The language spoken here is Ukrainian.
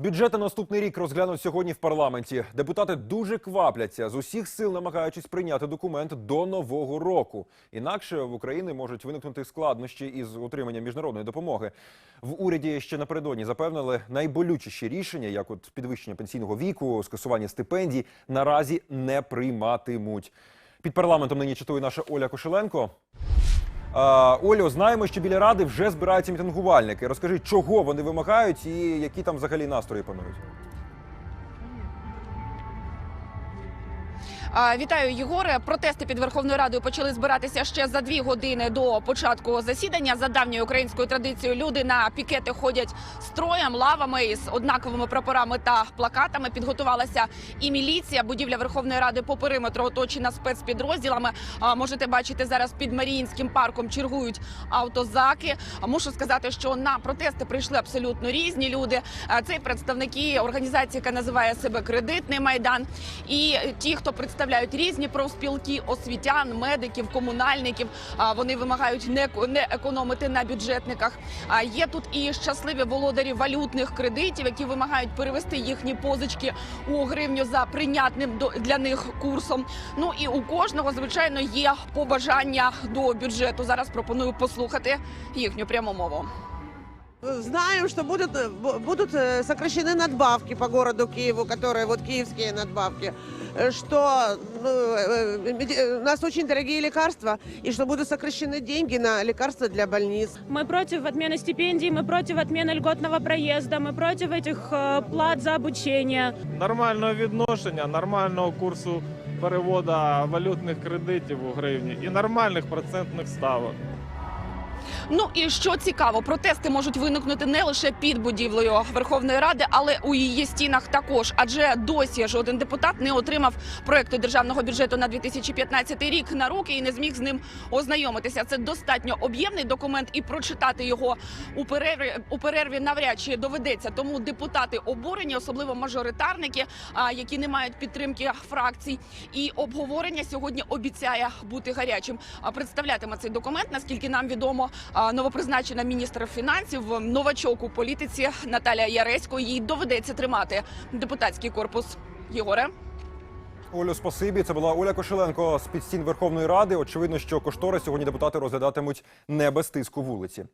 Бюджет на наступний рік розглянуть сьогодні в парламенті. Депутати дуже квапляться з усіх сил, намагаючись прийняти документ до нового року. Інакше в Україні можуть виникнути складнощі із отриманням міжнародної допомоги. В уряді ще напередодні запевнили, найболючіші рішення, як от підвищення пенсійного віку, скасування стипендій, наразі не прийматимуть. Під парламентом нині читує наша Оля Кошеленко. Олю, знаємо, що біля ради вже збираються мітингувальники. Розкажи, чого вони вимагають і які там взагалі настрої панують. Вітаю, Єгоре. Протести під Верховною Радою почали збиратися ще за дві години до початку засідання. За давньою українською традицією люди на пікети ходять строєм, лавами із однаковими прапорами та плакатами. Підготувалася і міліція. Будівля Верховної Ради по периметру оточена спецпідрозділами. Можете бачити зараз під Маріїнським парком чергують автозаки. Мушу сказати, що на протести прийшли абсолютно різні люди. Це представники організації, яка називає себе кредитний майдан, і ті, хто представляють різні профспілки, освітян, медиків, комунальників. Вони вимагають не не економити на бюджетниках. А є тут і щасливі володарі валютних кредитів, які вимагають перевести їхні позички у гривню за прийнятним для них курсом. Ну і у кожного, звичайно, є побажання до бюджету. Зараз пропоную послухати їхню пряму мову. Знаем, что будут, э, бу- будут э, сокращены надбавки по городу Киеву, которые вот киевские надбавки, э, что ну, э, меди- э, у нас очень дорогие лекарства, и что будут сокращены деньги на лекарства для больниц. Мы против отмены стипендий, мы против отмены льготного проезда, мы против этих э, плат за обучение. нормального відношення, нормального курсу переводу валютних кредитів у гривні і нормальних процентних ставок. Ну і що цікаво, протести можуть виникнути не лише під будівлею Верховної Ради, але у її стінах також. Адже досі жоден депутат не отримав проекту державного бюджету на 2015 рік на руки і не зміг з ним ознайомитися. Це достатньо об'ємний документ, і прочитати його у перерві у перерві навряд чи доведеться. Тому депутати обурені, особливо мажоритарники, які не мають підтримки фракцій. І обговорення сьогодні обіцяє бути гарячим. Представлятиме цей документ, наскільки нам відомо, новопризначена міністр фінансів, новачок у політиці Наталія Яресько. Їй доведеться тримати депутатський корпус. Єгоре. Олю, спасибі. Це була Оля Кошеленко з під стін Верховної Ради. Очевидно, що кошторис сьогодні депутати розглядатимуть не без тиску вулиці.